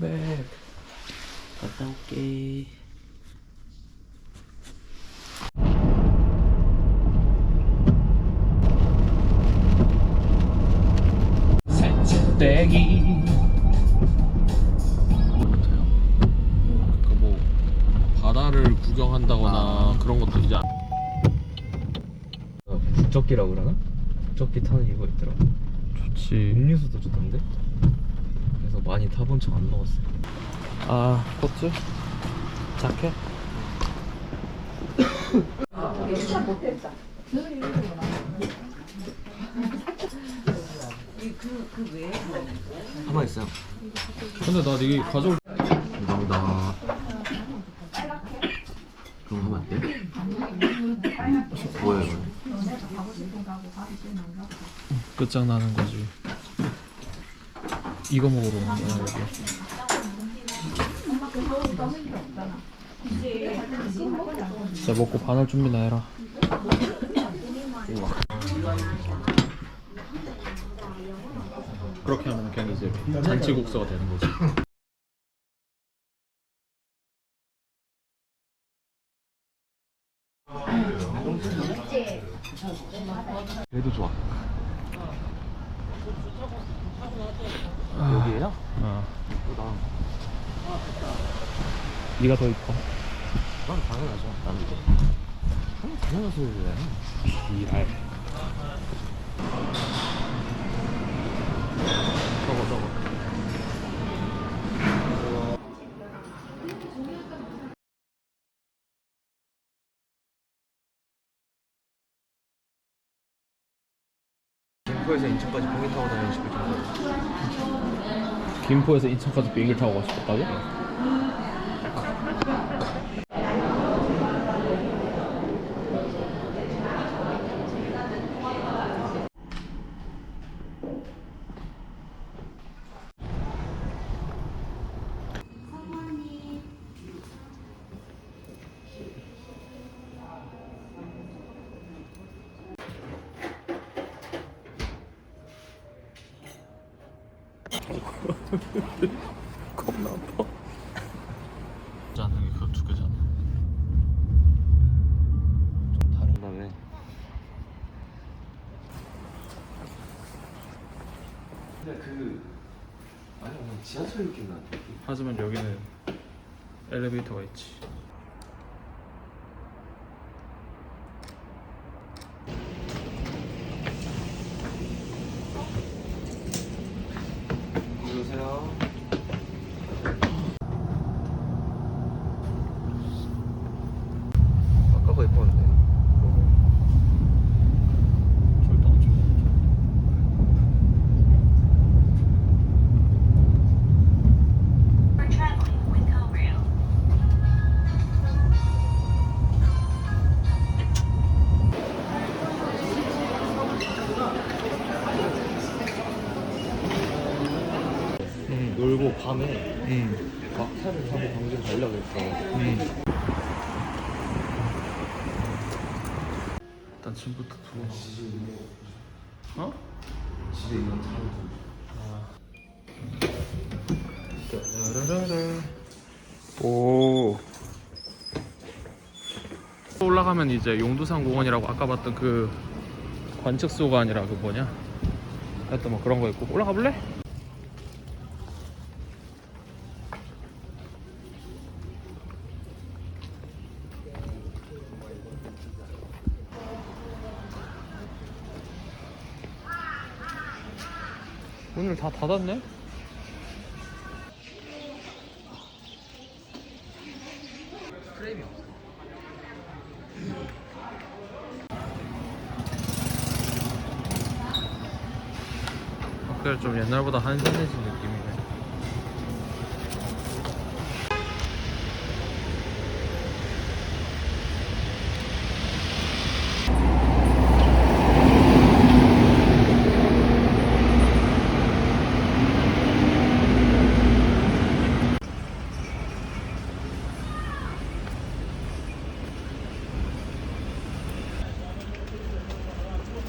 컴백 갔다 올게. 새치떼기. 그러니까 뭐 바다를 구경한다거나 그런 것도 이제 안- 북적기라고 그러나? 북적기 타는 이유가 있더라고. 좋지. 음료수도 좋던데? 많이 타본 척 안 먹었어요 아 코트 자켓? 가만 있어요. 근데 나 이게 가져올 감사합니다. 그럼 하면 안 돼? 뭐야 이거 끝장나는 거지 이거 먹으러 오는 거야 여기. 자 먹고 반할 준비나 해라. 그렇게 하면 그냥 이제 잔치국수가 되는 거지. 그래도 좋아 아, 여기에요? 어. 난, 네가 더 이뻐. 난 당연하죠. 나는 이거 난 당연한 소리를 해. 이랄 저거 저거. 김포에서 인천까지 비행기 타고 다니는 싶을 정도로. 김포에서 인천까지 비행기를 타고 가고 싶었다고? 겁나 아파. 짜는 게 그거 두 개잖아. 좀 다른다며 근데 그 아니 지하철 느낌 나는 하지만 여기는 엘리베이터가 있지 놀고 밤에 응. 막차를 타고 광주 가려고 했어 응. 일단 짐부터 두고 어? 집에 있는 차를 따라라라. 오. 올라가면 이제 용두산 공원이라고 아까 봤던 그 관측소가 아니라 그 뭐냐? 하여튼 뭐 그런 거 있고 올라가 볼래? 오늘 다 닫았네? 학교를 좀 옛날보다 한산해진 느낌이네.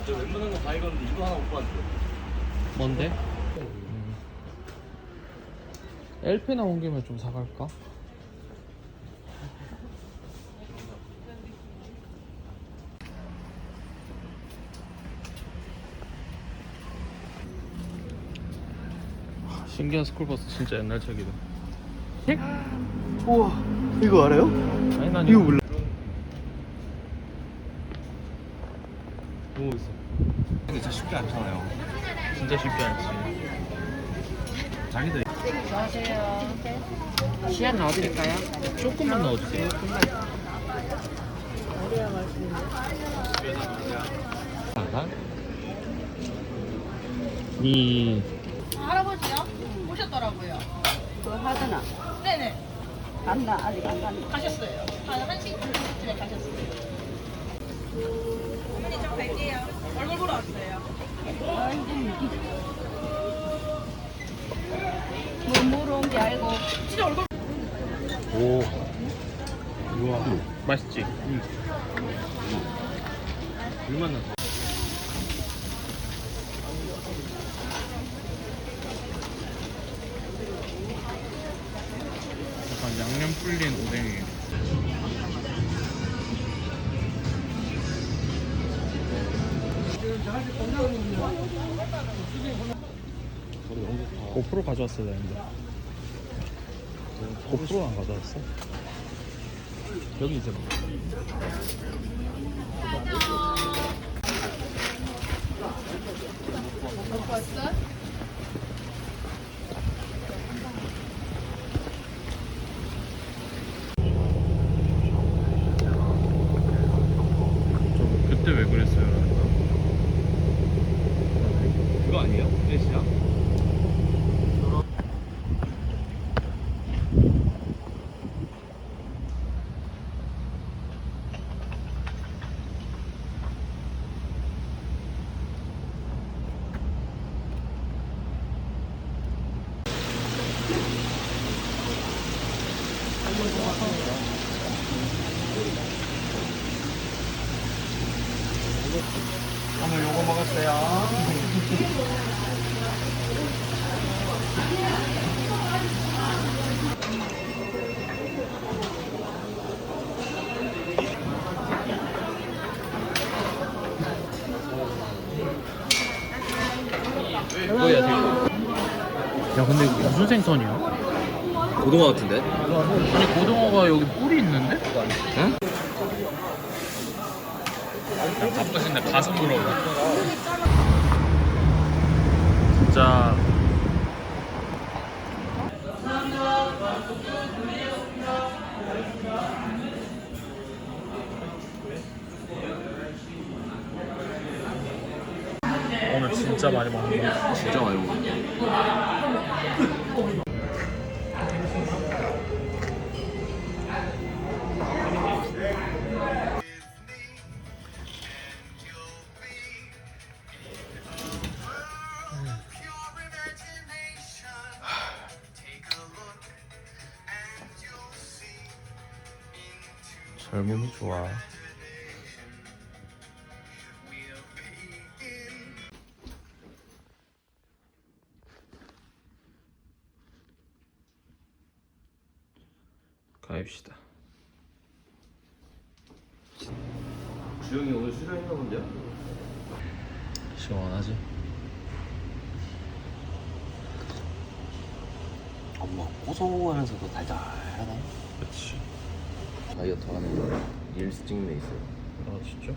저 웬만한 거 다 읽었는데 이거 하나 못 봤는데 뭔데? LP 나온 김에 좀 사갈까? 하, 신기한 스쿨버스 진짜 옛날 책이다. 우와 이거 알아요? 아니 난 이거 몰라 너무 있어 근데 진짜 쉽지 않잖아요 진짜 쉽지 않지. 자기들 시약 넣어드릴까요? 조금만 넣어주세요. 이 할아버지요? 오셨더라고요. 그거 하잖아. 네네. 간다. 아직 안 간다. 가셨어요. 한 1시쯤에 가셨어요. 어머니 좀 갈게요. 얼굴 보러 왔어요. 뭐 물어온 게 알고. 진짜 얼굴 오. 우와. 맛있지? 응. 넣어 약간 양념 불린 오뎅이. 고프로 가져왔어야 되는데. 고프로 안 가져왔어? 여기 이제 뭐. 저 그때 왜 그랬어요? 그거 아니에요? 네 시작 오늘 요거 먹었어요. 야 근데 무슨 생선이야? 고등어 같은데? 아니 고등어가 여기 뿔이 있는데? 응? 야, 바쁘신데 가서 물어봐. 진짜 젊음이 좋아. 가입시다. 주영이 오늘 수련했나 본데요? 시원하지? 엄마 고소하면서도 달달하네 그렇지. 다이어트 하는 릴스 찍는 애 있어요 아 진짜?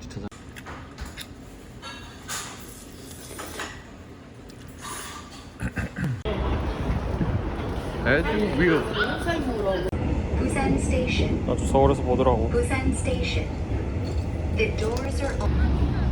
주차장 에듀 윌. Busan Station. 나도 서울에서 보더라고. Busan Station. The doors are open.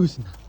이거 신나